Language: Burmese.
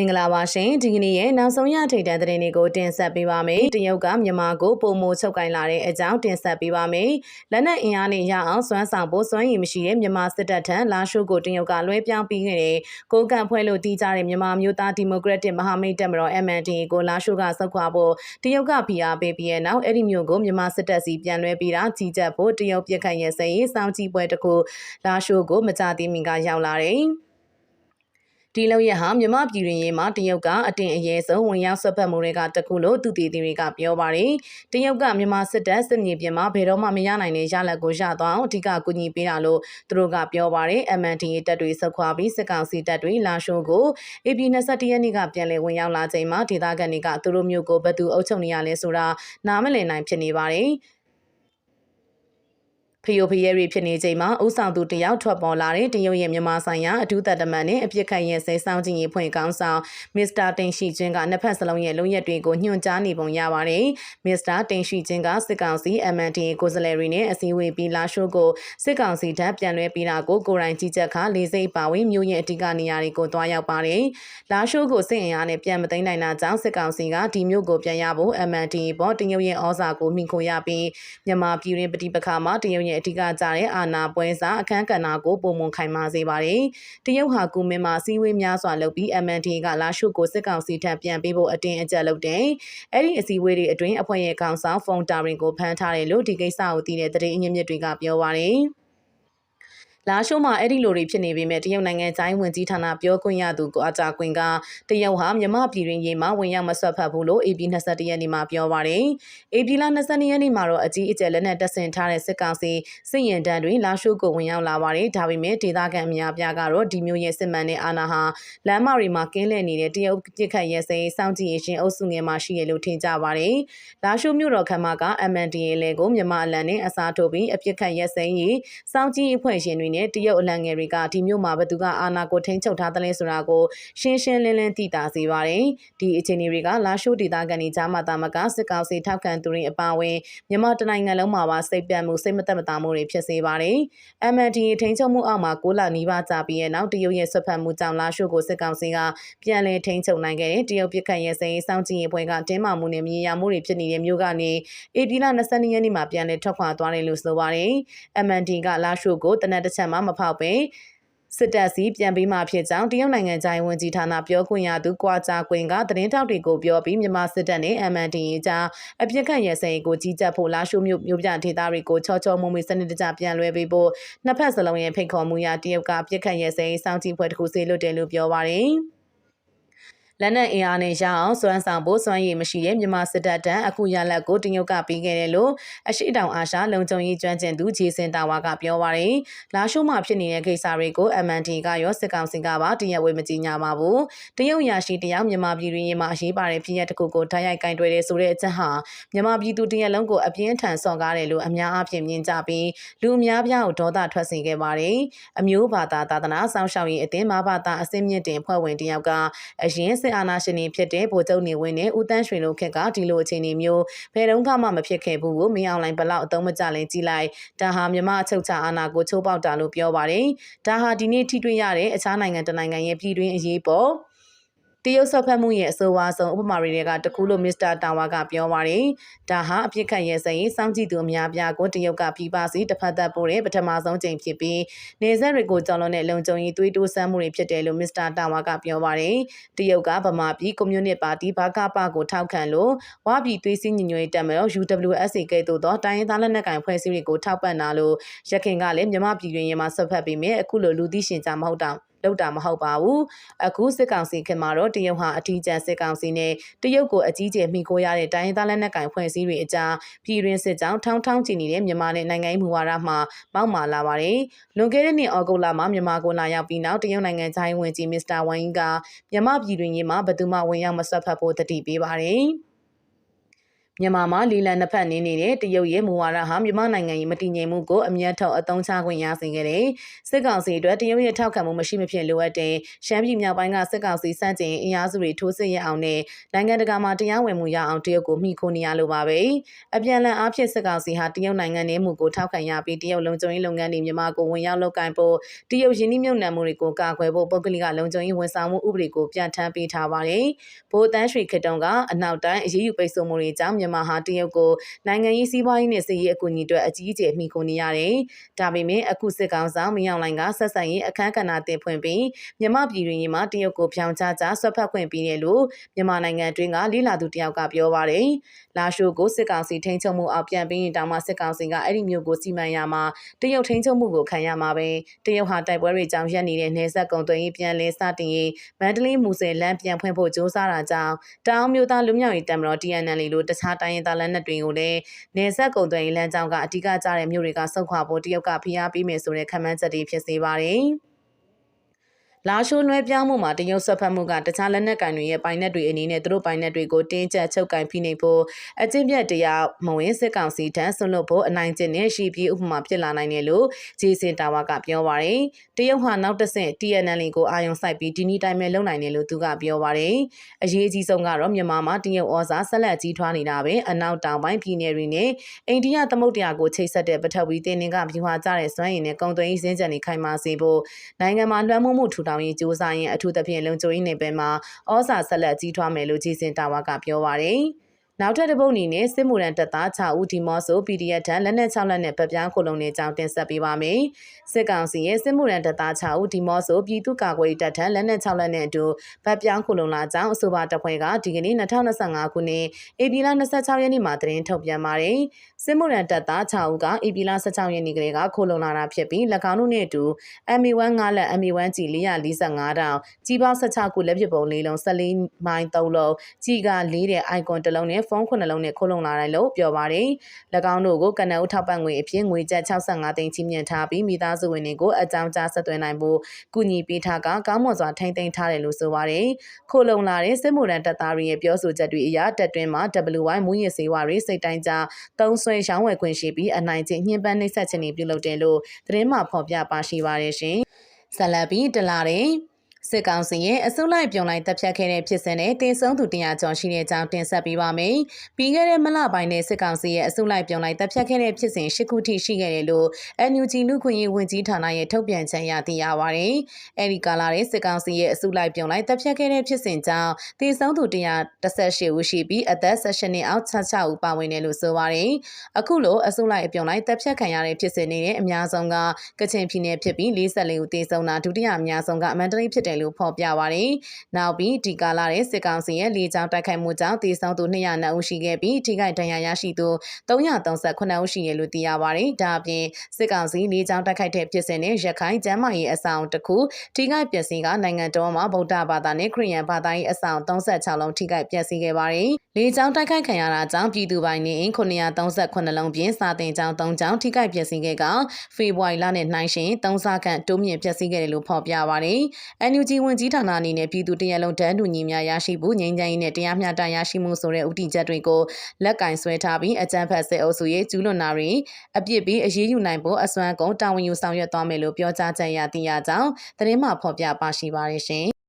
င်္ဂလာပါရှင်ဒီကနေ့ရဲ့နောက်ဆုံးရထိပ်တန်းသတင်းတွေကိုတင်ဆက်ပေးပါမယ်တရုတ်ကမြန်မာကိုပုံမိုချုပ်ကင်လာတဲ့အကြောင်းတင်ဆက်ပေးပါမယ်လက်နက်အင်အားနဲ့ရအောင်စွမ်းဆောင်ဖို့စွမ်းရည်မရှိတဲ့မြန်မာစစ်တပ်ထံလာရှိုးကိုတရုတ်ကလွှဲပြောင်းပြီးခဲ့တဲ့ကိုကန့်ဖွဲ့လို့တီးကြတဲ့မြန်မာမျိုးသားဒီမိုကရက်တစ်မဟာမိတ်တပ်မတော် MND ကိုလာရှိုးကဆုတ်ခွာဖို့တရုတ်ကဖိအားပေးပြီးတဲ့နောက်အဲ့ဒီမျိုးကိုမြန်မာစစ်တပ်စီပြန်လွှဲပြီးတာကြီးကြပ်ဖို့တရုတ်ပြစ်ခတ်ရဲစရေးစောင့်ကြည့်ပွဲတစ်ခုလာရှိုးကိုမကြသေးမီကရောက်လာတယ် ဒီလောက်ရဟာမြမပြည်တွင်ရေးမှာတရုတ်ကအတင်အရေးဆုံးဝင်ရောက်ဆွတ်ဖက်မှုတွေကတခုလို့သူတည်သူတွေကပြောပါတယ်။တရုတ်ကမြန်မာစစ်တပ်စစ်မြေပြင်မှာဘယ်တော့မှမရနိုင်တဲ့ရလဒ်ကိုရသွားအောင်အဓိကကူညီပေးတာလို့သူတို့ကပြောပါတယ်။ MNDA တပ်တွေဆုတ်ခွာပြီးစစ်ကောင်စီတပ်တွေလာရှိုးကို AP 21ရက်နေ့ကပြန်လည်ဝင်ရောက်လာချိန်မှာဒေသခံတွေကသူတို့မျိုးကိုဘယ်သူအုပ်ချုပ်နေရလဲဆိုတာနားမလည်နိုင်ဖြစ်နေပါတယ်။ ဖယိုဖယဲတွေဖြစ်နေချိန်မှာဥဆောင်သူတယောက်ထွက်ပေါ်လာတဲ့တရုတ်ရဲ့မြန်မာဆိုင်ရာအထူးသက်တမန်နဲ့အပြစ်ခတ်ရင်စိစောင်းခြင်းရေးဖွင့်ကောင်းဆောင်မစ္စတာတင်ရှိချင်းကနှစ်ဖက်စလုံးရဲ့လုံရက်တွေကိုညွှန်ကြားနေပုံရပါတယ်မစ္စတာတင်ရှိချင်းကစစ်ကောင်စီ MND ကိုယ်စားလှယ်တွေနဲ့အစည်းအဝေးပြီးလာရှိုးကိုစစ်ကောင်စီတပ်ပြန်လွှဲပြီးတာကိုကိုရိုင်းကြီးချက်ခလေးစိတ်ပါဝင်မြို့ရဲ့အဓိကနေရာတွေကိုတွားရောက်ပါတယ်လာရှိုးကိုစစ်အင်အားနဲ့ပြန်မသိမ်းနိုင်တာကြောင့်စစ်ကောင်စီကဒီမြို့ကိုပြန်ရဖို့ MND ပေါ်တရုတ်ရဲ့ဩဇာကိုမိခိုရပြီးမြန်မာပြည်တွင်ပဋိပက္ခမှာတရုတ်ရဲ့အဓိကကြတဲ့အာဏာပွဲစားအခမ်းကဏ္ဍကိုပုံမခိုင်မာစေပါတယ်။တရုတ်ဟာကူမင်းမှာစီးဝေးများစွာလုပ်ပြီး MND ကလာရှုကိုစစ်ကောင်စီထံပြန်ပေးဖို့အတင်းအကျပ်လုပ်တယ်။အဲ့ဒီအစည်းအဝေးတွေအတွင်းအဖွဲ့ရဲ့ကောင်ဆောင်ဖုန်တာရင်ကိုဖမ်းထားတယ်လို့ဒီကိစ္စကိုသိတဲ့သတင်းအရင်းမြစ်တွေကပြောပါတယ်။ လာရှိုးမှာအဲ့ဒီလိုတွေဖြစ်နေပေမဲ့တရုတ်နိုင်ငံတိုင်းဝင်ကြီးဌာနပြောခွင့်ရသူကိုအကြကွင်ကတရုတ်ဟာမြမပြည်တွင်ရေးမှာဝင်ရောက်မဆွတ်ဖက်ဘူးလို့ AP 21ရက်နေ့မှာပြောပါတယ်။ AP လ22ရက်နေ့မှာတော့အကြီးအကျယ်လက်နက်တပ်ဆင်ထားတဲ့စစ်ကောင်စီစစ်ရင်တန်းတွေလာရှိုးကိုဝင်ရောက်လာပါတယ်။ဒါပေမဲ့ဒေသခံအများပြားကတော့ဒီမျိုးရဲ့စစ်မှန်တဲ့အာဏာဟာလမ်းမတွေမှာကင်းလှည့်နေတဲ့တရုတ်ပြစ်ခတ်ရဲစိစောင့်ကြည့်ရှင်အုပ်စုငယ်မှာရှိရလို့ထင်ကြပါတယ်။လာရှိုးမြို့တော်ခမ်းမက MNDA လေကိုမြမအလန်နဲ့အစားထိုးပြီးအပြစ်ခတ်ရဲစိရေးစောင့်ကြည့်အဖွဲ့ရှင်တွေနဲ့တရုတ်အလံငယ်တွေကဒီမျိုးမှာဘသူကအာဏာကိုထိန်းချုပ်ထားသလဲဆိုတာကိုရှင်းရှင်းလင်းလင်းသိတာစေပါတယ်။ဒီအခြေအနေတွေကလာရှိုးဒေသခံတွေကြားမှာတာမကစစ်ကောင်စီထောက်ခံသူတွေအပါအဝင်မြန်မာတနိုင်ငံလုံးမှာပါစိတ်ပြတ်မှုစိတ်မသက်မသာမှုတွေဖြစ်စေပါတယ်။ MND ထိန်းချုပ်မှုအောက်မှာကိုလနီးပါးကြာပြီးရဲ့နောက်တရုတ်ရဲ့ဆွတ်ဖက်မှုကြောင့်လာရှိုးကိုစစ်ကောင်စီကပြန်လည်ထိန်းချုပ်နိုင်ခဲ့တဲ့တရုတ်ပြည်ခန့်ရဲ့စိန်စောင့်ကြည့်ရေးပွဲကတင်းမာမှုနဲ့မြေယာမှုတွေဖြစ်နေတဲ့မြို့ကနေဧပြီလ22ရက်နေ့မှာပြန်လည်ထွက်ခွာသွားတယ်လို့ဆိုပါတယ်။ MND ကလာရှိုးကိုတနက်တစ်ချက်မှမဖောက်ပဲစစ်တပ်စီပြန်ပြီးမှဖြစ်ကြောင်းတရုတ်နိုင်ငံသားဝန်ကြီးဌာနပြောခွင့်ရသူကွာကြကွင်ကသတင်းတောက်တွေကိုပြောပြီးမြန်မာစစ်တပ်နဲ့ MND ကြားအပြစ်ခတ်ရဲစဲကိုကြီးကြပ်ဖို့လာရှိုးမြို့မြို့ပြဒေသတွေကိုချောချောမုံမွေစနစ်တကျပြန်လွှဲပေးဖို့နှစ်ဖက်စလုံးရဲ့ဖိတ်ခေါ်မှုရတရုတ်ကအပြစ်ခတ်ရဲစဲစောင့်ကြည့်ဖွဲ့တစ်ခုစေလွတ်တယ်လို့ပြောပါတယ်။ လက်နက်အင်အားနဲ့ရအောင်စွမ်းဆောင်ဖို့စွမ်းရည်မရှိတဲ့မြန်မာစစ်တပ်တန်းအခုရလက်ကိုတင်ရုပ်ကပြီးခဲ့တယ်လို့အရှိတောင်အာရှလုံခြုံရေးကျွမ်းကျင်သူဂျေစင်တာဝါကပြောပါရယ်လာရှိုးမှာဖြစ်နေတဲ့ကိစ္စတွေကို MND ကရောစစ်ကောင်စီကပါတရားဝင်မကြီးညာပါဘူးတရုတ်ရရှိတယောက်မြန်မာပြည်တွင်မှာအရေးပါတဲ့ဖြစ်ရပ်တစ်ခုကိုတိုက်ရိုက်ကင်တွယ်တယ်ဆိုတဲ့အချက်ဟာမြန်မာပြည်သူတရက်လုံးကိုအပြင်းထန်စော်ကားတယ်လို့အများအားဖြင့်မြင်ကြပြီးလူအများပြားကိုဒေါသထွက်စေခဲ့ပါတယ်အမျိုးဘာသာသာသနာစောင့်ရှောက်ရေးအသင်းမဘာသာအစင်းမြင့်တင်ဖွဲ့ဝင်တယောက်ကအရင်စစ်အာဏာရှင်တွေဖြစ်တဲ့ဗိုလ်ချုပ်နေဝင်းနဲ့ဦးတန်းရွှေတို့ခက်ကဒီလိုအခြေအနေမျိုးဘယ်တော့မှမဖြစ်ခဲ့ဘူးကိုမင်းအောင်လိုင်းဘလောက်အသုံးမကျလဲကြည်လိုက်ဒါဟာမြမအချုပ်ချအာဏာကိုချိုးပေါက်တာလို့ပြောပါတယ်ဒါဟာဒီနေ့ထိတွေ့ရတဲ့အခြားနိုင်ငံတနိုင်ငံရဲ့ပြည်တွင်းအရေးပေါ် တရုတ်ဆော့ဖက်မှုရဲ့အဆိုအဝါဆုံးဥပမာတွေကတကူလို့မစ္စတာတာဝါကပြောပါတယ်။ဒါဟာအပြစ်ခတ်ရဲစရင်စောင့်ကြည့်သူအများပြားကိုတရုတ်ကပြပစီတစ်ဖက်သက်ပို့တဲ့ပထမဆုံးချိန်ဖြစ်ပြီးနေဆက်တွေကိုကြော်လွန်တဲ့လုံခြုံရေးသွေးတိုးဆန်းမှုတွေဖြစ်တယ်လို့မစ္စတာတာဝါကပြောပါတယ်။တရုတ်ကဗမာပြည်ကွန်မြူနစ်ပါတီဘာကပကိုထောက်ခံလို့ဝါပြည်သွေးစည်းညီညွတ်ရေးတပ်မတော် UWSA ကဲ့သို့သောတိုင်းရင်းသားလက်နက်ကိုင်ဖွဲ့စည်းတွေကိုထောက်ပံ့တာလို့ရခိုင်ကလည်းမြမပြည်တွင်ရမှာဆွတ်ဖက်ပြီးမြဲအခုလိုလူသိရှင်ကြမဟုတ်တာ လောက်တာမဟုတ်ပါဘူးအခုစစ်ကောင်စီခင်မှာတော့တရုတ်ဟာအထီးကျန်စစ်ကောင်စီနဲ့တရုတ်ကိုအကြီးကျယ်မိခိုးရတဲ့တိုင်းသားလက်နက်ကိုင်ဖွဲ့စည်းတွေအကြားပြည်တွင်းစစ်ကြောင်းထောင်းထောင်းချီနေတဲ့မြန်မာနဲ့နိုင်ငံရေးမူဝါဒမှာပေါက်မာလာပါတယ်လွန်ခဲ့တဲ့နှစ်ဩဂုတ်လမှာမြန်မာကိုလာရောက်ပြီးနောက်တရုတ်နိုင်ငံခြားရေးဝန်ကြီးမစ္စတာဝမ်ယီကမြန်မာပြည်တွင်ရေးမှာဘယ်သူမှဝင်ရောက်မဆွတ်ဖက်ဖို့တတိပေးပါတယ် မြန်မာမှာလီလန်နှစ်ဖက်နေနေတဲ့တရုတ်ရဲ့မူဝါဒဟာမြန်မာနိုင်ငံရဲ့မတည်ငြိမ်မှုကိုအမျက်ထုတ်အသုံးချခွင့်ရစေခဲ့တဲ့စစ်ကောင်စီအတွက်တရုတ်ရဲ့ထောက်ခံမှုမရှိမဖြစ်လိုအပ်တဲ့ရှမ်းပြည်မြောက်ပိုင်းကစစ်ကောင်စီစန့်ကျင်အင်အားစုတွေထိုးစစ်ရအောင်နဲ့နိုင်ငံတကာမှာတရားဝင်မှုရအောင်တရုတ်ကိုမိခိုနေရလိုပါပဲအပြန်အလှန်အားဖြင့်စစ်ကောင်စီဟာတရုတ်နိုင်ငံနဲ့မှုကိုထောက်ခံရပြီးတရုတ်လုံခြုံရေးလုပ်ငန်းတွေမြန်မာကိုဝင်ရောက်လုပ်ကိုင်ဖို့တရုတ်ယင်းနှိမ့်မြုံနယ်မှုတွေကိုကာကွယ်ဖို့ပုဂ္ဂလိကလုံခြုံရေးဝန်ဆောင်မှုဥပဒေကိုပြဋ္ဌာန်းပေးထားပါတယ်။ဗိုလ်တန်းရွှေခေတုံကအနောက်တိုင်းအရေးယူပိတ်ဆို့မှုတွေကြောင့်မြန်မာဟာတရုတ်ကိုနိုင်ငံရေးစီးပွားရေးနဲ့စစ်ရေးအကူအညီတွေအကြီးအကျယ်မှီခိုနေရတယ်။ဒါပေမဲ့အခုစစ်ကောင်ဆောင်မင်းအောင်လှိုင်ကဆက်ဆံရေးအခမ်းကဏ္ဍတင်ဖွင့်ပြီးမြန်မာပြည်တွင်မှာတရုတ်ကိုဖြောင်းချကြဆွတ်ဖက်ခွင့်ပေးတယ်လို့မြန်မာနိုင်ငံတွင်းကလေးလာသူတယောက်ကပြောပါတယ်။လာရှိုးကိုစစ်ကောင်စီထိန်းချုပ်မှုအောက်ပြန်ပြီးရင်တောင်မှစစ်ကောင်စီကအဲ့ဒီမျိုးကိုစီမံရမှာတရုတ်ထိန်းချုပ်မှုကိုခံရမှာပဲတရုတ်ဟာတိုက်ပွဲတွေကြောင့်ရက်နေတဲ့နေဆက်ကုံသွင်းရေးပြန်လည်စတင်ရေးမန္တလေးမူဆယ်လမ်းပြန်ဖွင့်ဖို့ကြိုးစားတာကြောင့်တောင်မျိုးသားလူမျိုးရေးတမတော် TNL လို့တခြားတိုင်းရင်းသားလက်နက်တွေကိုလည်းနေဆက်ကုံသွင်းရေးလမ်းကြောင်းကအဓိကကျတဲ့မြို့တွေကဆုတ်ခွာဖို့တရုတ်ကဖိအားပေးမယ်ဆိုတဲ့ခန့်မှန်းချက်တွေဖြစ်စေပါတယ်။ လာရှိုးလွှဲပြောင်းမှုမှာတရုတ်ဆွတ်ဖက်မှုကတခြားလက်နက်ကင်တွေရဲ့ပိုင်နက်တွေအနေနဲ့သူတို့ပိုင်နက်တွေကိုတင်းကျပ်ချုပ်ကင်ဖိနှိပ်ဖို့အကျင့်ပြတ်တရားမဝင်စစ်ကောင်စီထံဆွလွတ်ဖို့အနိုင်ကျင့်နဲ့ရှိပြီးဥပမာဖြစ်လာနိုင်တယ်လို့ဂျေစင်တာဝါကပြောပါရယ်တရုတ်ဟာနောက်တစ်ဆင့် TNL ကိုအာရုံစိုက်ပြီးဒီနီတိုင်းပဲလုံနိုင်တယ်လို့သူကပြောပါရယ်အရေးကြီးဆုံးကတော့မြန်မာမှာတရုတ်ဩဇာဆက်လက်ကြီးထွားနေတာပဲအနောက်တောင်ပိုင်းပြည်နယ်တွေနဲ့အိန္ဒိယသမုဒ္ဒရာကိုချိတ်ဆက်တဲ့ပထဝီတင်းင်ကပြူဟာကြတဲ့စွမ်းရည်နဲ့ကုံသွင်းရေးစင်းကြံတွေခိုင်မာစေဖို့နိုင်ငံမှာလွှမ်းမိုးမှုထူထောင်ရေးစ조사ရင်အထူးသဖြင့်လုံခြုံရေးနယ်ပယ်မှာဩဇာဆက်လက်ကြီးထွားမယ်လို့ဂျီစင်တာဝါကပြောပါရယ် နောက်ထပ်တစ်ပုတ်အနေနဲ့စစ်မှုရန်တပ်သား6ဦးဒီမော့ဆို PDF ထံလက်နက်6လက်နဲ့ပတ်ပြောင်းခုလုံနေကြောင်းတင်ဆက်ပေးပါမယ်။စစ်ကောင်စီရဲ့စစ်မှုရန်တပ်သား6ဦးဒီမော့ဆိုပြည်သူ့ကာကွယ်ရေးတပ်ထံလက်နက်6လက်နဲ့အတူပတ်ပြောင်းခုလုံလာကြောင်းအဆိုပါတပ်ဖွဲ့ကဒီကနေ့2025ခုနှစ်ဧပြီလ26ရက်နေ့မှာသတင်းထုတ်ပြန်ပါတယ်။စစ်မှုရန်တပ်သား6ဦးကဧပြီလ16ရက်နေ့ကလေးကခုလုံလာတာဖြစ်ပြီး၎င်းတို့နဲ့အတူ MA1 5လက် MA1 G 445တောင်ကြီးပေါင်း16ခုလက်ဖြစ်ပုံ၄လုံး14မိုင်3လုံးကြီးက4တဲ့ icon တစ်လုံးနဲ့ဖုန်း9လုံးနဲ့ခိုးလုံလာတယ်လို့ပြောပါတယ်။၎င်းတို့ကိုကနအုပ်ထောက်ပံ့ငွေအဖြစ်ငွေကျပ်65သိန်းချီးမြှင့်ထားပြီးမိသားစုဝင်တွေကိုအကြောင်းကြားဆက်သွင်းနိုင်ဖို့ကူညီပေးထားကကောင်းမွန်စွာထိန်းသိမ်းထားတယ်လို့ဆိုပါတယ်။ခိုးလုံလာတဲ့စစ်မှုရန်တပ်သားတွေရဲ့ပြောဆိုချက်တွေအရတပ်တွင်းမှာ WY မူရစ်စေဝါတွေစိတ်တိုင်းကြသုံးဆွဲရောင်းဝယ်ခွင့်ရှိပြီးအနိုင်ကျင့်ညှဉ်းပန်းနှိပ်စက်ခြင်းတွေပြုလုပ်တယ်လို့သတင်းမှဖော်ပြပါရှိပါတယ်ရှင်။ဆလဘီတလာတဲ့ စစ်ကောင်စီရဲ့အစုလိုက်ပြုံလိုက်တပ်ဖြတ်ခဲ့တဲ့ဖြစ်စဉ်နဲ့တင်ဆုံးသူတရားကျော်ရှိတဲ့အကြောင်းတင်ဆက်ပေးပါမယ်။ပြီးခဲ့တဲ့မလပိုင်းနဲ့စစ်ကောင်စီရဲ့အစုလိုက်ပြုံလိုက်တပ်ဖြတ်ခဲ့တဲ့ဖြစ်စဉ်ရှစ်ခုထိရှိခဲ့တယ်လို့ NUG လူခွင့်ရေးဝန်ကြီးဌာနရဲ့ထုတ်ပြန်ချက်အရသိရပါဗျ။အဲဒီကာလရဲ့စစ်ကောင်စီရဲ့အစုလိုက်ပြုံလိုက်တပ်ဖြတ်ခဲ့တဲ့ဖြစ်စဉ်ကြောင့်တင်ဆုံးသူ118ဦးရှိပြီးအသက်16နှစ်အောက်66ဦးပါဝင်တယ်လို့ဆိုပါတယ်။အခုလိုအစုလိုက်အပြုံလိုက်တပ်ဖြတ်ခံရတဲ့ဖြစ်စဉ်တွေနဲ့အများဆုံးကကချင်ပြည်နယ်ဖြစ်ပြီး44ဦးသေဆုံးတာဒုတိယအများဆုံးကအမန္တလေးဖြစ်တယ်လို့ဖော်ပြပါတယ်။နောက်ပြီးဒီကာလတဲ့စစ်ကောင်စီရဲ့လေကြောင်းတိုက်ခိုက်မှုကြောင့်တေဆောင်သူ200ဦးရှိခဲ့ပြီးထိခိုက်ဒဏ်ရာရရှိသူ338ဦးရှိရလို့သိရပါတယ်။ဒါအပြင်စစ်ကောင်စီလေကြောင်းတိုက်ခိုက်တဲ့ဖြစ်စဉ်နဲ့ရခိုင်ကျမ်းမာရေးအဆောင်တစ်ခုထိခိုက်ပျက်စီးကနိုင်ငံတော်မှာဗုဒ္ဓဘာသာနဲ့ခရစ်ယာန်ဘာသာရေးအဆောင်36လုံးထိခိုက်ပျက်စီးခဲ့ပါတယ်။လေကြောင်းတိုက်ခိုက်ခံရတာကြောင့်ပြည်သူပိုင်နေအိမ်938လုံးပြင်စာတင်ကြောင်း3ကြောင်းထိခိုက်ပျက်စီးခဲ့ကဖေဖော်ဝါရီလနဲ့နှိုင်းရှင်3ဆခန့်တိုးမြင့်ပျက်စီးခဲ့တယ်လို့ဖော်ပြပါတယ်။ NUG ဝန်ကြီးဌာနအနေနဲ့ပြည်သူတရက်လုံးတန်းတူညီများရရှိဖို့ငြိမ်းချမ်းရေးနဲ့တရားမျှတရရှိမှုဆိုတဲ့ဥတီချက်တွေကိုလက်ကင်ဆွဲထားပြီးအကြံဖက်စစ်အုပ်စုရဲ့ကျူးလွန်တာတွေအပြစ်ပြီးအရေးယူနိုင်ဖို့အစွမ်းကုန်တာဝန်ယူဆောင်ရွက်သွားမယ်လို့ပြောကြားချက်ရသိရကြောင်းသတင်းမှဖော်ပြပါရှိပါတယ်ရှင်